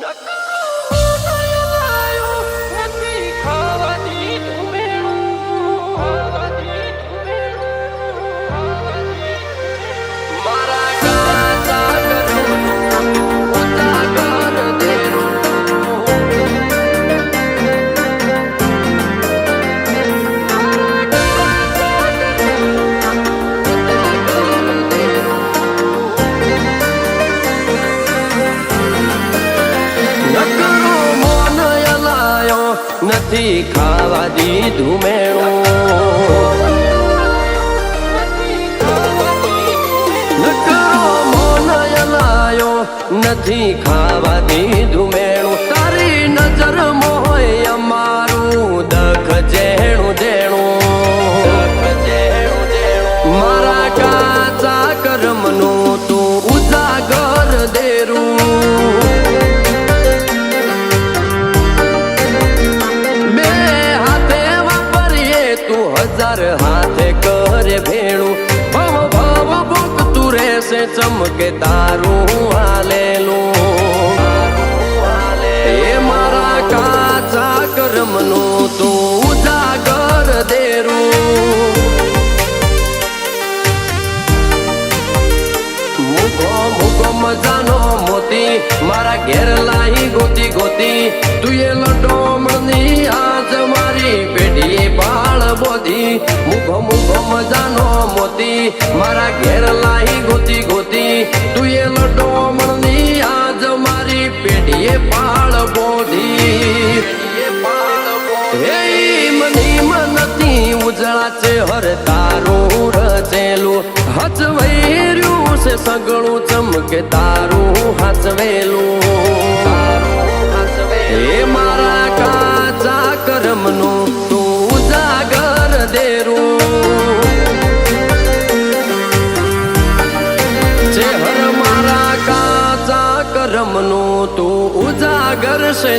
મારા નથી ખાવા દીધું મેણું. નથી ખાવા દીધું મેણું. રહેશે ચમકે તારું હાલેલું એ મારા કાચા કર્મનું તું ઉજાગર દેરું મુગો મુગો મજાનો મોતી મારા ઘેર લાઈ ગોતી ગોતી તું એ લટોમણની આજ મારી પેઢી બાળ બોધી મુગો મુગો મજાનો મોતી મારા ઘેર લાઈ છે સગળું ચમકે તારું હચવેલું? એ મારા કાચા કર્મનું તું ઉજાગર દેરું. ચેહર મારા કાચા કરમનું તું ઉજાગર છે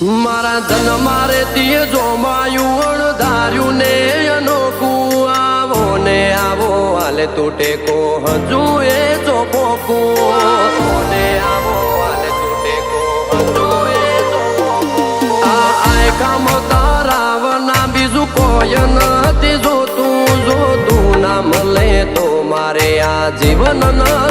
મારા ધન મારે તીએ જો માયું અણધાર્યું ને અનોખું આવો ને આવો, હાલે તું ટેકો હજુ એ જો પોકું ને આવો, હાલે તૂટે કો હજુ એ જો પોકું આ આય કામ તારાવના બીજું કોઈ નથી જોતું જોતું ના મળે તો મારે આ જીવન નથી